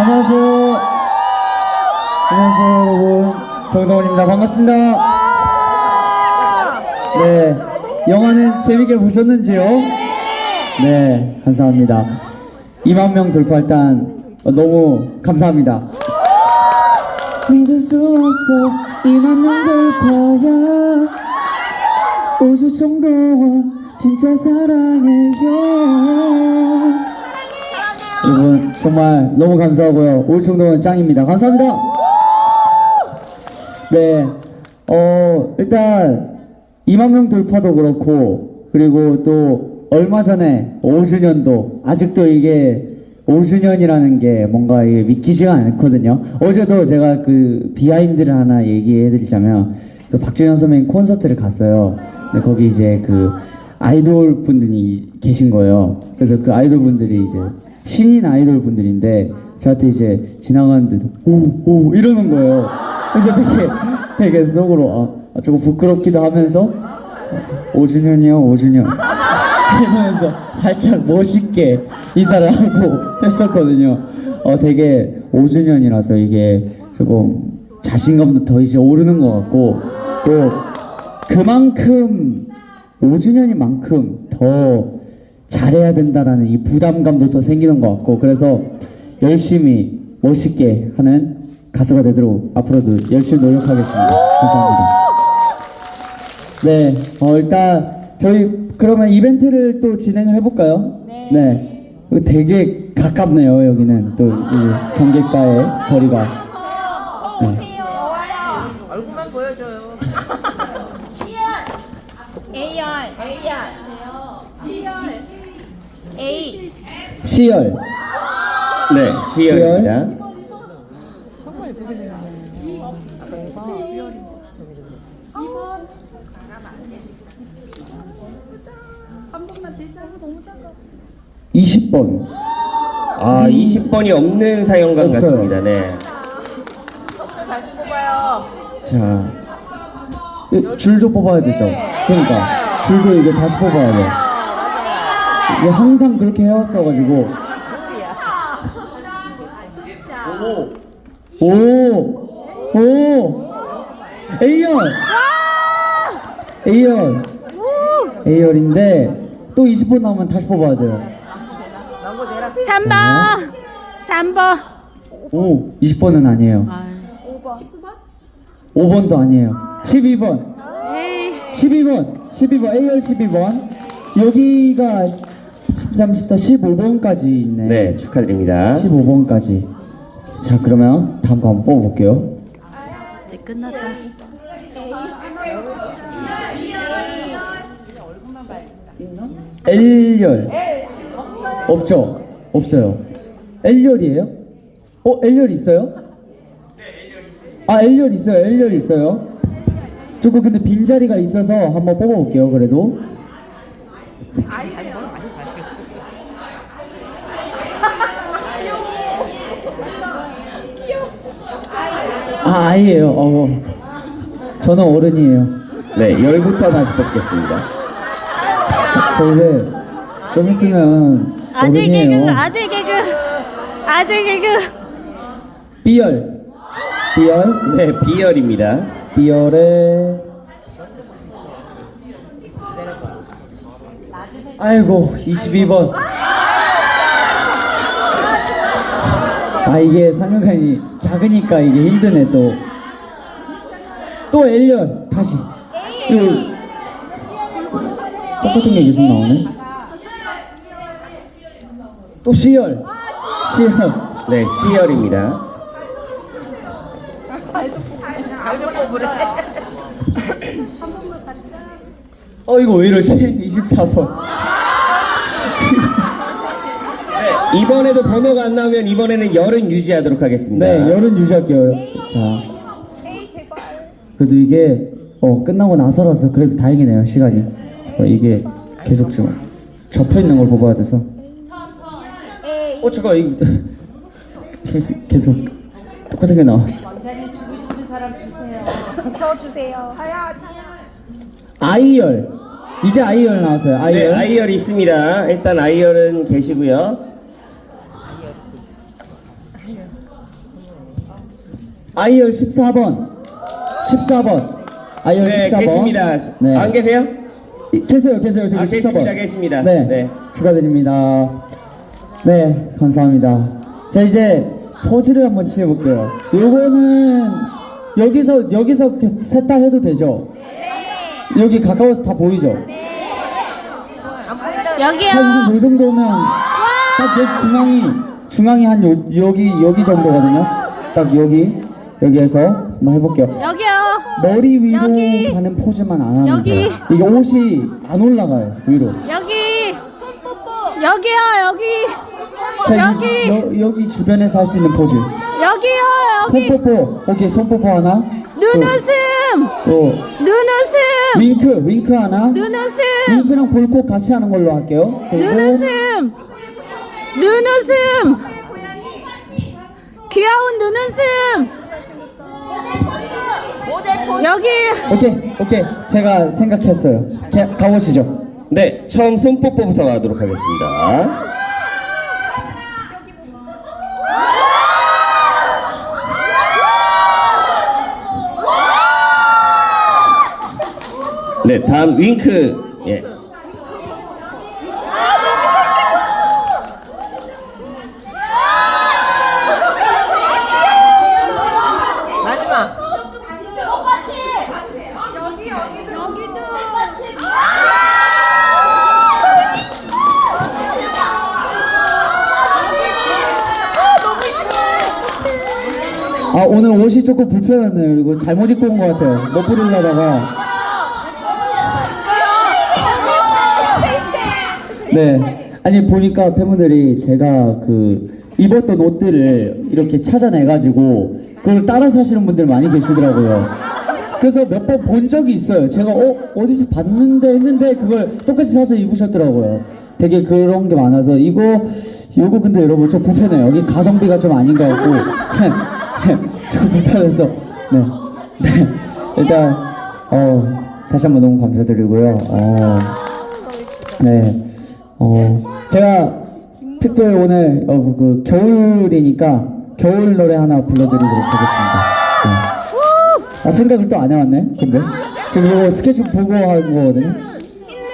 안녕하세요. 안녕하세요, 여러분. 정동원입니다. 반갑습니다. 네. 영화는 재밌게 보셨는지요? 네, 감사합니다. 2만 명 돌파 일단 어, 너무 감사합니다. 믿을 수 없어 2만 명 돌파야 우주 정도원 진짜 사랑해요 여러분 정말 너무 감사하고요 우주정동원 짱입니다 감사합니다 네, 어, 일단 2만 명 돌파도 그렇고 그리고 또 얼마 전에 5주년도 아직도 이게 5주년이라는 게 뭔가 이게 믿기지가 않거든요. 어제도 제가 그 비하인드를 하나 얘기해드리자면 그 박진영 선배님 콘서트를 갔어요. 근데 거기 이제 그 아이돌 분들이 계신 거예요. 그래서 그 아이돌 분들이 이제 신인 아이돌 분들인데 저한테 이제 지나가는데 오오 이러는 거예요. 그래서 되게 되게 속으로 아, 조금 부끄럽기도 하면서 5주년이요 5주년 이러면서 살짝 멋있게 인사를 하고 했었거든요. 어 되게 5주년이라서 이게 조금 자신감도 더 이제 오르는 것 같고 또 그만큼 5주년인 만큼 더 잘해야 된다라는 이 부담감도 더 생기는 것 같고 그래서 열심히 멋있게 하는 가수가 되도록 앞으로도 열심히 노력하겠습니다. 감사합니다. 네, 어, 일단 저희 그러면 이벤트를 또 진행을 해볼까요? 네. 이거 되게 가깝네요 여기는 또 이제 경객과의 거리가. 네. 얼굴만 보여줘요. A열 A열 A 시열. 네, 시열입니다. 한 번만 대자. 너무 작아. 20번. 아, 20번이 없는 사연관 없어요. 같습니다. 네. 다시 뽑아요. 자, 이 줄도 뽑아야 되죠. 그러니까 줄도 이거 다시 뽑아야 돼. 이게 항상 그렇게 해왔어가지고. 오, 오, A열, A열, A열인데 또 20번 나오면 다시 뽑아야 돼요. 너무 내라. 3번 3번 오, 20번은 아니에요. 5번도 아니에요. 12번. 에이 12번, 12번, A열 12번. 여기가 13, 14, 15번까지 있네. 네, 축하드립니다. 15번까지. 자, 그러면 다음 거 한번 뽑아볼게요. 이제 끝났다 L열. 없죠? 없어요. L열이에요? 어, L열 있어요? 아, L열 있어요. L열 있어요. 조금 근데 빈자리가 있어서 한번 뽑아볼게요, 그래도. 아이 아니 너 아니 아, 아이예요. 어. 저는 어른이에요. 네, 열부터 다시 뽑겠습니다. 저 이제 좀 있으면 아재 개그 어른이에요. 아재 개그 아재 개그 B열. B열. 네, B열입니다. B열에 아이고 22번 아 이게 상영관이 작으니까 이게 힘드네 또. 또 L열 다시. 이거 똑같은 게 계속 나오네. 또 C열. C열. 네, 뽑으래. 어 이거 왜 이러지? 24번. 네, 이번에도 번호가 안 나오면 이번에는 열은 유지하도록 하겠습니다. 네, 열은 유지할게요. 자. 그래도 이게 어 끝나고 나서라서 그래서 다행이네요 시간이. 어, 이게 계속 좀 접혀 있는 걸 뽑아야 돼서. 어 잠깐 이 계속 똑같은 게 나와. 왕자님 주고 싶은 사람 주세요. 저 주세요 아이열 이제 아이열 나왔어요. 네, 아이열. 있습니다. 일단 I열은 계시고요. 아이열 14번 14번 아이열 네 14번 계십니다. 네. 안 계세요? 이- 계세요 계세요 저기 아, 14번 계십니다, 계십니다. 네, 네. 축하드립니다. 네 감사합니다 자 이제 포즈를 한번 취해볼게요 요거는 여기서 여기서 셋 다 해도 되죠? 네 여기 가까워서 다 보이죠? 안 보인다. 여기요. 한요 정도면 딱 여기 중앙이 중앙이 한 요, 여기 여기 정도거든요. 딱 여기 여기에서 한번 해볼게요. 여기요. 머리 위로 여기. 가는 포즈만 안 하면 여기. 돼요. 이게 옷이 안 올라가요 위로. 여기. 여기요. 여기. 자, 이- 여기. 여, 여기 주변에서 할 수 있는 포즈. 여기요. 여기. 손뽀뽀. 오케이 손뽀뽀 하나. 눈웃음. 또, 또 눈웃음. 윙크 윙크 하나. 눈웃음. 윙크랑 볼콕 같이 하는 걸로 할게요. 그리고 눈웃음. 눈웃음. 귀여운 눈웃음. 여기. 오케이 오케이 제가 생각했어요. 가, 가보시죠. 네 처음 손뽀뽀부터 가도록 하겠습니다. 네 다음 윙크 예. 마지막. 아 오늘 옷이 조금 불편하네요. 이거 잘못 입고 온 것 같아요. 못 부리려다가. 네. 아니 보니까 팬분들이 제가 그 입었던 옷들을 이렇게 찾아내가지고 그걸 따라 사시는 분들 많이 계시더라고요. 그래서 몇 번 본 적이 있어요. 제가 어 어디서 봤는데 했는데 그걸 똑같이 사서 입으셨더라고요. 되게 그런 게 많아서 이거 요거 근데 여러분 좀 불편해요. 여기 가성비가 좀 아닌 것 같고 좀 불편해서 네. 네. 일단 어 다시 한번 너무 감사드리고요. 어. 네. 어, 제가 특별히 오늘 어, 그, 그 겨울이니까 겨울 노래 하나 불러드리도록 하겠습니다. 네. 아 생각을 또 안 해왔네. 근데 지금 이거 스케줄 보고 한 거거든요.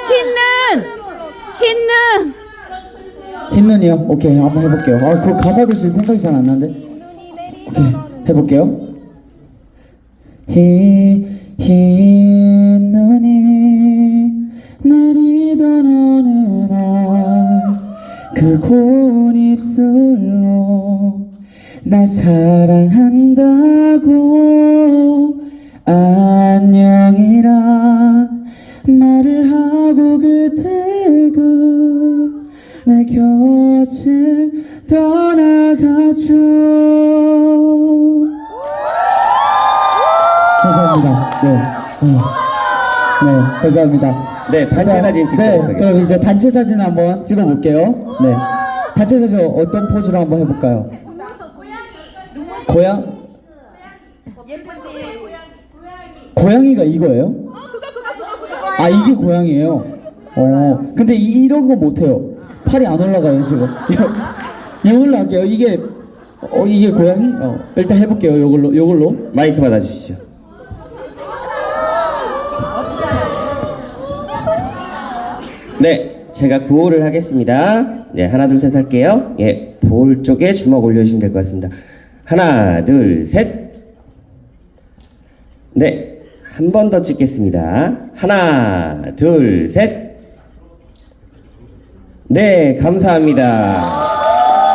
흰눈. 흰눈. 흰눈이요? 오케이 한번 해볼게요. 아그 가사도 지금 생각이 잘 안 나는데. 오케이 해볼게요. 흰, 흰 눈이 내리던 어느 날그 고운 입술로 날 사랑한다고 안녕이라 떠나가죠 감사합니다 네, 네, 네 감사합니다 네 단체 사진 찍도록 네. 그럼 이제 단체 사진 한번 찍어볼게요. 네. 단체 사진 어떤 포즈로 한번 해볼까요? 고양? 고양이가 이거예요? 아 이게 고양이에요? 어, 근데 이, 이런 거 못해요. 팔이 안 올라가요 지금. 이걸로 할게요. 이게 어 이게 고양이? 어 일단 해볼게요. 이걸로 이걸로. 마이크 받아주시죠. 네, 제가 구호를 하겠습니다. 네, 하나, 둘, 셋 할게요. 예, 볼 쪽에 주먹 올려주시면 될 것 같습니다. 하나, 둘, 셋. 네, 한 번 더 찍겠습니다. 하나, 둘, 셋. 네, 감사합니다.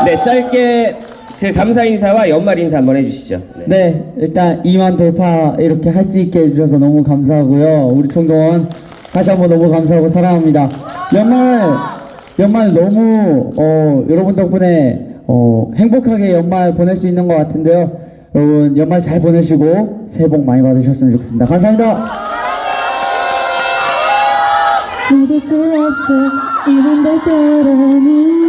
네, 짧게 그 감사 인사와 연말 인사 한번 해주시죠. 네. 네, 일단 2만 돌파 이렇게 할 수 있게 해주셔서 너무 감사하고요. 우리 총동원 다시 한번 너무 감사하고 사랑합니다. 연말 연말 너무 어, 여러분 덕분에 어, 행복하게 연말 보낼 수 있는 것 같은데요. 여러분 연말 잘 보내시고 새해 복 많이 받으셨으면 좋겠습니다. 감사합니다. 믿을 수 없어 이만 더 때라니